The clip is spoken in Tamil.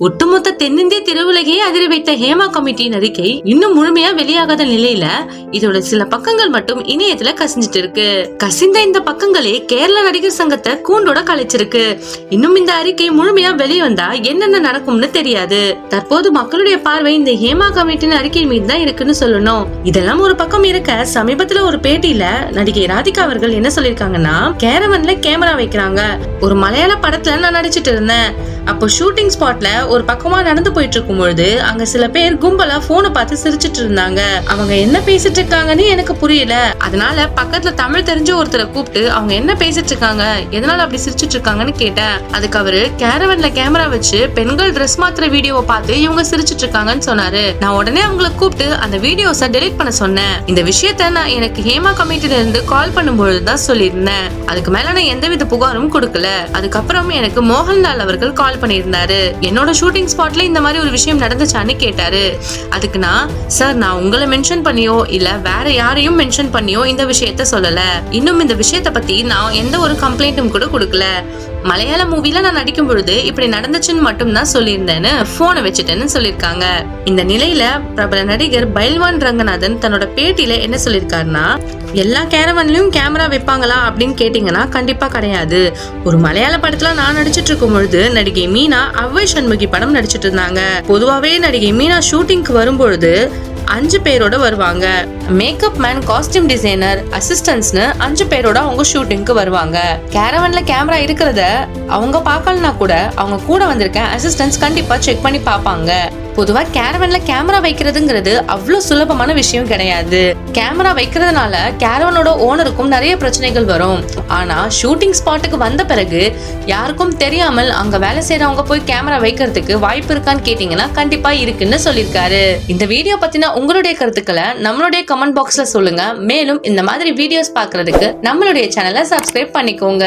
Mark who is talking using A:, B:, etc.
A: ஒட்டுமொத்த தென்னிந்திய திரையுலகையே அதிர வைத்த ஹேமா கமிட்டியின் அறிக்கை இன்னும் முழுமையா வெளியாகாத நிலையில இதோட சில பக்கங்கள் மட்டும் இணையத்துல கசிஞ்சிட்டு இருக்கு. கசிந்த இந்த பக்கங்களே கேரள நடிகர் சங்கத்தை கூண்டோட கலைச்சிருக்கு. இன்னும் இந்த அறிக்கை முழுமையா வெளிவந்தா என்னென்ன நடக்கும்னு தெரியாது. தற்போது மக்களுடைய பார்வை இந்த ஹேமா கமிட்டியின் அறிக்கை மீது தான் இருக்குன்னு சொல்லணும். இதெல்லாம் ஒரு பக்கம் இருக்க சமீபத்துல ஒரு பேட்டியில நடிகை ராதிகா அவர்கள் என்ன சொல்லிருக்காங்கன்னா கேரவன்ல கேமரா வைக்கிறாங்க. ஒரு மலையாள படத்துல நான் நடிச்சிட்டு இருந்தேன். அப்போ ஷூட்டிங் ஸ்பாட்ல ஒரு பக்கமா நடந்து போயிட்டு இருக்கும் பொழுது அங்க சில பேர் கும்பலா போனை பார்த்து சிரிச்சிட்டு இருந்தாங்க. அவங்க என்ன பேசிட்டு இருக்காங்கன்னு எனக்கு புரியல. அதனால பக்கத்துல தமிழ் தெரிஞ்ச ஒருத்தரை கூப்பிட்டு அவங்க என்ன பேசிட்டு இருக்காங்க? எதனால அப்படி சிரிச்சிட்டு இருக்காங்கன்னு கேட்டேன். அதுக்கு அவரு கேரவன்ல கேமரா வச்சு பெண்கள் ட்ரெஸ் மாத்திர வீடியோவை பார்த்து இவங்க சிரிச்சிட்டு இருக்காங்கன்னு சொன்னாரு. நான் உடனே அவங்கள கூப்பிட்டு அந்த வீடியோஸை டெலீட் பண்ண சொன்னேன். இந்த விஷயத்த நான் எனக்கு ஹேமா கமிட்டில இருந்து கால் பண்ணும்பொழுது தான் சொல்லியிருந்தேன். அதுக்கு மேல நான் எந்தவித புகாரும் கொடுக்கல. அதுக்கப்புறம் எனக்கு மோகன்லால் அவர்கள் கால் பண்ணியிருந்தாரு. என்னோட ஷூட்டிங் ஸ்பாட்ல இந்த மாதிரி ஒரு விஷயம் நடந்துச்சான்னு கேட்டாரு. அதுக்கு நான் சார் நான் உங்களை மென்ஷன் பண்ணியோ இல்ல வேற யாரையும் மென்ஷன் பண்ணியோ இந்த விஷயத்த சொல்லல. இன்னும் இந்த விஷயத்த பத்தி நான் எந்த ஒரு கம்ப்ளைண்ட்டும் கூட கொடுக்கல. மலையாள மூவில நான் நடிக்கும் பொழுது இப்படி நடந்துச்சுன்னு மட்டும் தான் சொல்லியிருந்தேன்னு போனை வச்சுட்டேன்னு சொல்லியிருக்காங்க. இந்த நிலையில பிரபல நடிகர் பைல்வான் ரங்கநாதன் தன்னோட பேட்டியில என்ன சொல்லியிருக்காருன்னா எல்லா கேரவன்லயும் கேமரா வைப்பாங்களா அப்படின்னு கேட்டீங்கன்னா கண்டிப்பா கிடையாது. ஒரு மலையாள படத்துல நான் நடிச்சிட்டு இருக்கும் பொழுது நடிகை மீனா அவ்வை சண்முகி படம் நடிச்சிட்டு இருந்தாங்க. பொதுவாவே நடிகை மீனா ஷூட்டிங்க்கு வரும்பொழுது அஞ்சு பேரோட வருவாங்க. மேக்கப் மேன் காஸ்டியூம் டிசைனர் அசிஸ்டன்ட்ஸ்னு அஞ்சு பேரோட அவங்க ஷூட்டிங்க்கு வருவாங்க. கேரவன்ல கேமரா இருக்கிறத அவங்க பார்க்கலனா கூட அவங்க கூட வந்திருக்க அசிஸ்டன்ட்ஸ் கண்டிப்பா செக் பண்ணி பார்ப்பாங்க. பொதுவா கேரவன்ல கேமரா வைக்கிறதுங்கிறது அவ்வளவு சுலபமான விஷயம் கிடையாது. கேமரா வைக்கிறதுனால கேரவனோட ஓனருக்கும் நிறைய பிரச்சனைகள் வரும். ஆனா ஷூட்டிங் ஸ்பாட்டுக்கு வந்த பிறகு யாருக்கும் தெரியாமல் அங்க வேலை செய்யறவங்க போய் கேமரா வைக்கிறதுக்கு வாய்ப்பு இருக்கான்னு கேட்டீங்கன்னா கண்டிப்பா இருக்குன்னு சொல்லியிருக்காரு. இந்த வீடியோ பத்தின உங்களுடைய கருத்துக்களை நம்மளுடைய கமெண்ட் பாக்ஸ்ல சொல்லுங்க. மேலும் இந்த மாதிரி வீடியோஸ் பார்க்கிறதுக்கு நம்மளுடைய சேனலை சப்ஸ்கிரைப் பண்ணிக்கோங்க.